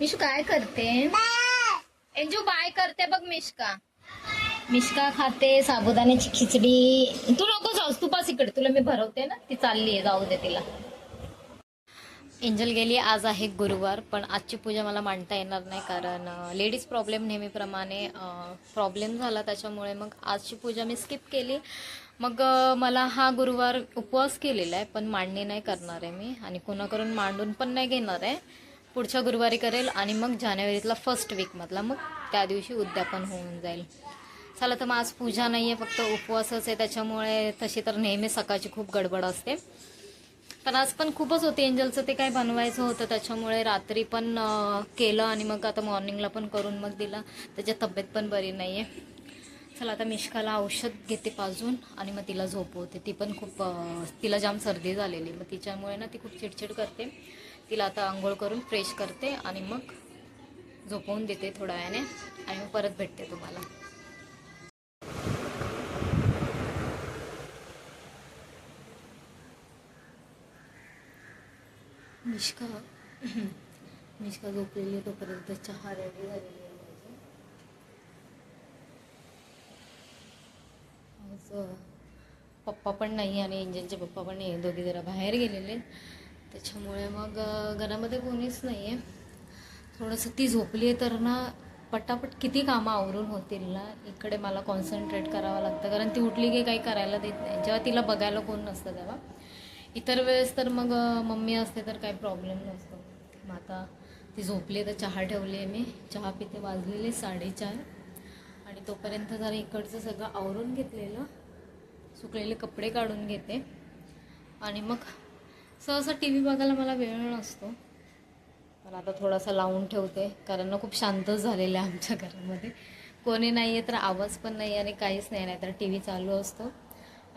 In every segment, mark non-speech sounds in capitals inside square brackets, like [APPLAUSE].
मिशू काय करते? एंजू बाय करते बघ मिशका. मिशका खाते साबुदाण्याची खिचडी. तू नको जाऊस तू पास इकडे. तुला मी भरवते ना ती चालली आहे जाऊ दे तिला. एंजल गेली आज आहे गुरुवार पण आजची पूजा मला मांडता येणार नाही कारण लेडीज प्रॉब्लेम नेहमीप्रमाणे प्रॉब्लेम झाला त्याच्यामुळे मग आजची पूजा मी स्किप केली. मग मला हा गुरुवार उपवास केलेला आहे पण मांडणी नाही करणार आहे मी आणि कोणाकडून मांडून पण नाही घेणार आहे. पुढच्या गुरुवारी करेल आणि मग जानेवारीतला फर्स्ट वीकमधला मग त्या दिवशी उद्यापन होऊन जाईल. चला तर मग आज पूजा नाही आहे फक्त उपवासच आहे. त्याच्यामुळे तशी तर नेहमी सकाळची खूप गडबड असते. पण आज पण खूपच होते एंजलचं ते काय बनवायचं होतं त्याच्यामुळे रात्री पण केलं आणि मग आता मॉर्निंगला पण करून मग दिलं. त्याची तब्येत पण बरी नाही आहे चला आता मिश्काला औषध घेते पाजून आणि मग तिला झोपवते. ती पण खूप तिला जाम सर्दी झालेली. मग तिच्यामुळे ना ती खूप चिडचिड करते. तिला आता आंघोळ करून फ्रेश करते आणि मग झोपवून देते थोड्या वेळाने आणि मग परत भेटते तुम्हाला. मिश्का मिश्का झोपलेली आहे तोपर्यंत चहा रेडी झालेली आहे माझी. आज पप्पा पण नाही आणि इंजनचे पप्पा पण नाही दोघे जरा बाहेर गेलेले. आहेत. त्याच्यामुळे मग घरामध्ये कोणीच नाही आहे थोडंसं ती झोपली आहे तर ना पटापट किती कामं आवरून होतील ना इकडे मला कॉन्सन्ट्रेट करावं लागतं. कारण ती उठली की काही करायला देत नाही. जेव्हा तिला बघायला कोण नसतं तेव्हा. इतर वेळेस तर मग मम्मी असते तर काही प्रॉब्लेम नसतो. मग आता ती झोपली तर चहा ठेवली आहे मी. चहा पिते वाजलेले साडेचार. आणि तोपर्यंत जरा इकडचं सगळं आवरून घेतलेलं. सुकलेले कपडे काढून घेते. आणि मग सहसा टी व्ही बघायला मला वेळ नसतो. पण आता थोडासा लावून ठेवते कारण ना खूप शांतच झालेलं आहे आमच्या घरामध्ये. कोणी नाही आहे तर आवाज पण नाही आणि काहीच नाही नाही तर टी व्ही चालू असतो.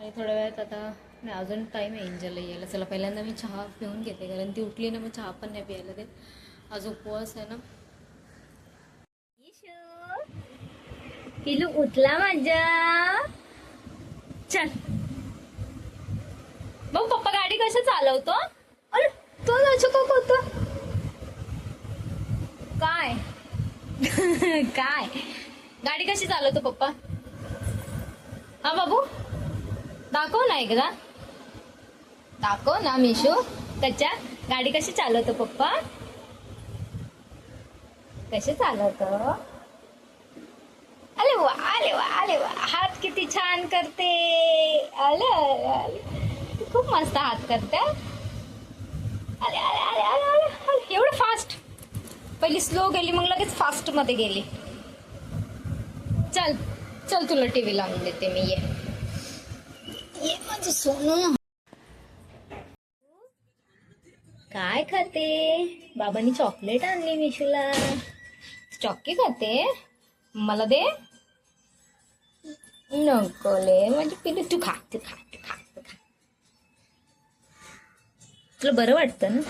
आणि थोड्या वेळात आता नाही अजून टाईम आहे एंजलला यायला. चला पहिल्यांदा मी चहा पिऊन घेते कारण ती उठली ना मग चहा पण नाही प्यायला देत. आज उपवास आहे ना. पिलू उठला माझ्या. चल. मग पप्पा गाडी कशी चालवतो? अरे तो त्याचं का होतं. काय? [LAUGHS] काय? गाडी कशी चालवतो पप्पा? हा बाबू? दाखव ना एकदा. दाखव ना मिशू. त्याच्या गाडी कशी चालवतो पप्पा? कशी चालवतो अरे वा अरे वा अरे वा हात किती छान करते. आलं खूप मस्त हात करते. अरे अरे अरे अरे अरे एवढं फास्ट पहिली स्लो गेली मग लगेच फास्टमध्ये गेली. चल चल तुला टी व्ही लावून देते मी ये. ये माझं सोनू. काय खाते? बाबांनी चॉकलेट आणली मिशूला. चॉकी खाते? मला दे. नकोले माझी पिलू तू खा तू खा तू खा तू खा. तुला बरं वाटतं ना?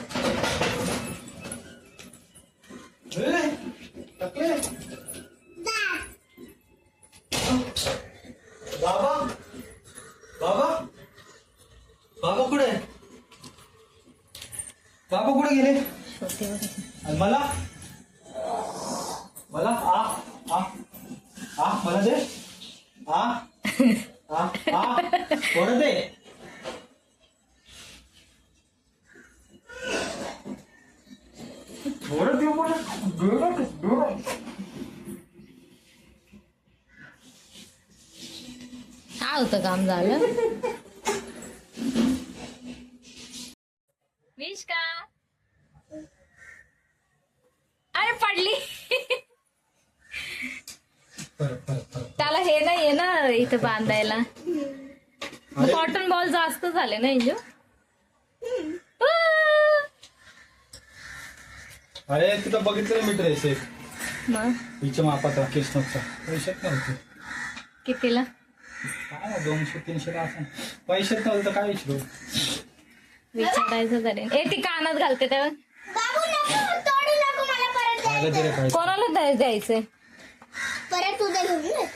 बाबा बाबा बाबा कुठे? बाबा कुठे गेले. आणि मला? मला आ आ आ मला दे. आ आ आ थोडं दे थोडं देऊ मला देऊ नका, देऊ नका. काय होतं काम झालं इथं बांधायला. कॉटन बॉल जास्त झाले ना इंजू? अरे तिथं बघितलं मी ड्रेस एक? मग? हिच्या मापाचा कृष्णचा पैशात नव्हते. कितीला? काय दोनशे तीनशे का असं. पैशात नव्हतं तर काय विचारू? विचारायचं तरी ए ती कानात घालते तेव्हा. बाबू नको तोडू नको मला परत खायला दिले काय कोणाला द्याय- द्यायचंय परत उद्या घेऊन.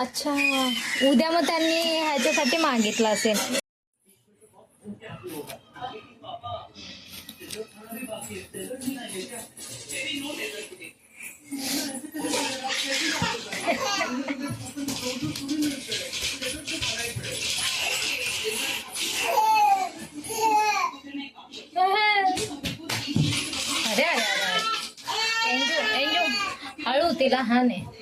अच्छा. उद्या मग त्यांनी ह्याच्यासाठी मागितलं असेल. अरे अरे अरे. एंजू एंजू हळू तिला हान आहे.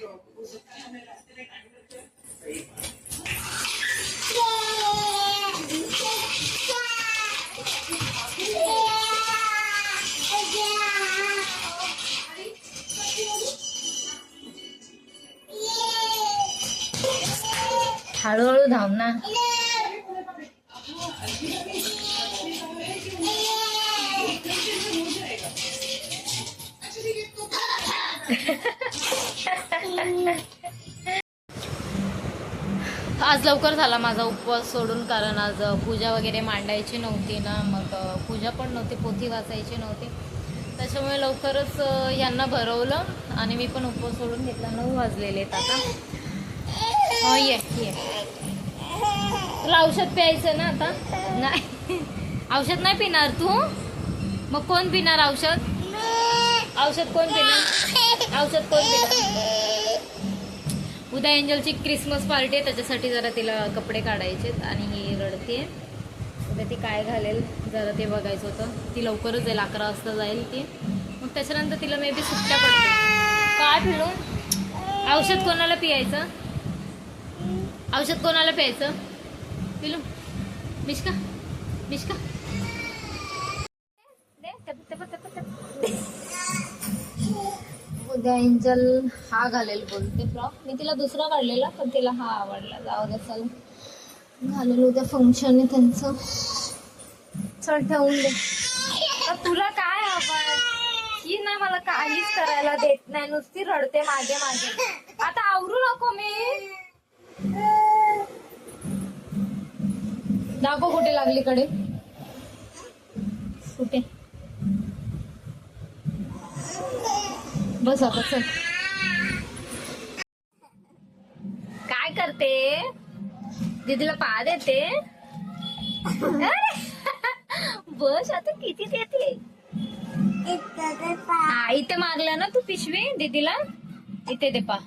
धाव ना. आज लवकर झाला माझा उपवास सोडून कारण आज पूजा वगैरे मांडायची नव्हती ना मग पूजा पण नव्हती पोथी वाचायची नव्हती. त्याच्यामुळे लवकरच यांना भरवलं आणि मी पण उपवास सोडून घेतला. नऊ वाजलेले आहेत आता. हो ये ये. तुला औषध प्यायचं ना आता? नाही. औषध नाही पिणार तू? मग कोण पिणार औषध? औषध कोण पिणार? औषध कोण पिणार? उद्या एंजलची क्रिसमस पार्टी आहे त्याच्यासाठी जरा तिला कपडे काढायचे आणि ही रडते उद्या ती काय घालेल जरा ते बघायचं होतं. ती लवकरच जाईल अकरा वाजता जाईल ती. मग त्याच्यानंतर तिला मे बी सुट्ट्या पडतील. काय पिलू औषध कोणाला पियायचं? औषध कोणाला प्यायचं? पिलू टप, टप. उद्या एंजल हा घालेल बोलते फ्रॉक. मी तिला दुसरा काढलेला पण तिला हा आवडला. जाऊ दे चल. घालेल उद्या फंक्शन आहे त्यांचं. चल ठेवून दे. तुला काय हवंय ही ना मला काहीच करायला देत नाही. नुसती रडते मागे मागे. आता आवरू नको मी. दाखव कुठे लागली कडे. कुठे? बस आता चल. काय करते? दीदीला पा देते. बस आता किती देते? हा इथे मारल्या ना तू पिशवी दीदीला? इथे दे पा.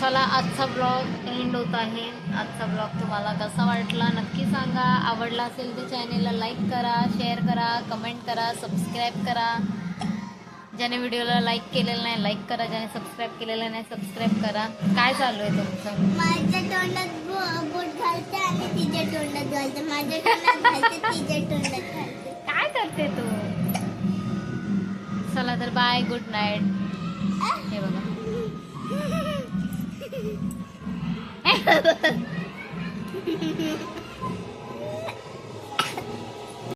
चला आजचा ब्लॉग एंड होत आहे. आजचा ब्लॉग तुम्हाला कसा वाटला नक्की सांगा. आवडला असेल तर चॅनेलला लाईक करा शेअर करा कमेंट करा सबस्क्राईब करा. ज्याने व्हिडिओला लाईक केलेलं नाही लाईक करा. ज्याने सबस्क्राईब केलेलं नाही सबस्क्राईब करा. काय चालू आहे तुमचं? माझ्या तोंडात बोट घालते आणि तिच्या तोंडात घालते. माझ्या तोंडात बाय गुड नाईट हे बघा